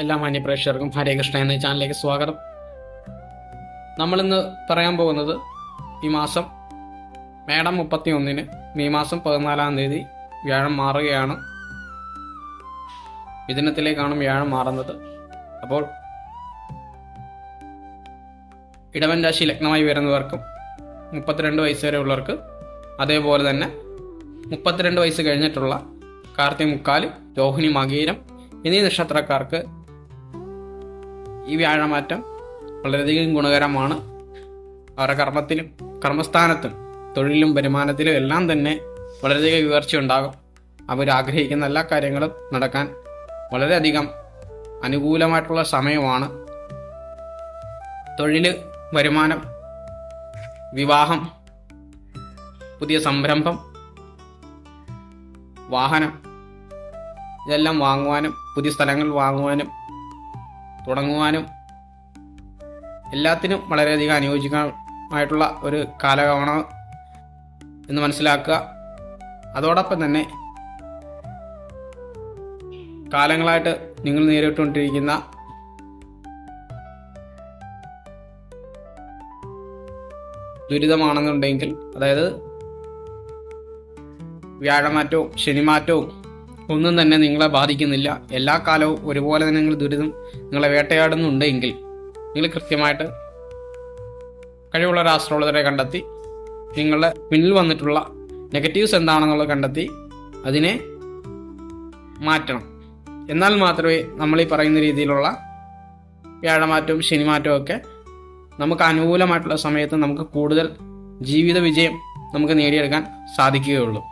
എല്ലാ മാന്യപ്രേക്ഷകർക്കും ഹരേ കൃഷ്ണ എന്ന ചാനലിലേക്ക് സ്വാഗതം. നമ്മളിന്ന് പറയാൻ പോകുന്നത് ഈ മാസം മേടം മുപ്പത്തി ഒന്നിന് മെയ് മാസം പതിനാലാം തീയതി വ്യാഴം മാറുകയാണ്. വിദിനത്തിലേക്കാണ് വ്യാഴം മാറുന്നത്. അപ്പോൾ ഇടവൻ രാശി ലഗ്നമായി വരുന്നവർക്കും മുപ്പത്തിരണ്ട് വയസ്സ് വരെ ഉള്ളവർക്ക് അതേപോലെ തന്നെ മുപ്പത്തിരണ്ട് വയസ്സ് കഴിഞ്ഞിട്ടുള്ള കാർത്തിക മുക്കാൽ രോഹിണി മകീരം എന്നീ നക്ഷത്രക്കാർക്ക് ഈ വ്യാഴമാറ്റം വളരെയധികം ഗുണകരമാണ്. അവരുടെ കർമ്മത്തിലും കർമ്മസ്ഥാനത്തും തൊഴിലും വരുമാനത്തിലും എല്ലാം തന്നെ വളരെയധികം ഉയർച്ച ഉണ്ടാകും. അവരാഗ്രഹിക്കുന്ന എല്ലാ കാര്യങ്ങളും നടക്കാൻ വളരെയധികം അനുകൂലമായിട്ടുള്ള സമയമാണ്. തൊഴിൽ വരുമാനം വിവാഹം പുതിയ സംരംഭം വാഹനം ഇതെല്ലാം വാങ്ങുവാനും പുതിയ സ്ഥലങ്ങൾ വാങ്ങുവാനും തുടങ്ങുവാനും എല്ലാത്തിനും വളരെയധികം അനുയോജ്യമായിട്ടുള്ള ഒരു കാലമാണ് എന്ന് മനസ്സിലാക്കുക. അതോടൊപ്പം തന്നെ കാലങ്ങളായിട്ട് നിങ്ങൾ നേരിട്ടുകൊണ്ടിരിക്കുന്ന ദുരിതമാണെന്നുണ്ടെങ്കിൽ അതായത് വ്യാഴമാറ്റവും ശനിമാറ്റവും ഒന്നും തന്നെ നിങ്ങളെ ബാധിക്കുന്നില്ല. എല്ലാ കാലവും ഒരുപോലെ തന്നെ നിങ്ങൾ ദുരിതം നിങ്ങളെ വേട്ടയാടുന്നുണ്ടെങ്കിൽ നിങ്ങൾ കൃത്യമായിട്ട് കഴിവുള്ള ഒരു ആസ്ട്രോളജറെ കണ്ടെത്തി നിങ്ങളുടെ പിന്നിൽ വന്നിട്ടുള്ള നെഗറ്റീവ്സ് എന്താണെന്നുള്ളത് കണ്ടെത്തി അതിനെ മാറ്റണം. എന്നാൽ മാത്രമേ നമ്മൾ ഈ പറയുന്ന രീതിയിലുള്ള വ്യാഴമാറ്റവും ശനിമാറ്റവും ഒക്കെ നമുക്ക് അനുകൂലമായിട്ടുള്ള സമയത്ത് നമുക്ക് കൂടുതൽ ജീവിത വിജയം നമുക്ക് നേടിയെടുക്കാൻ സാധിക്കുകയുള്ളൂ.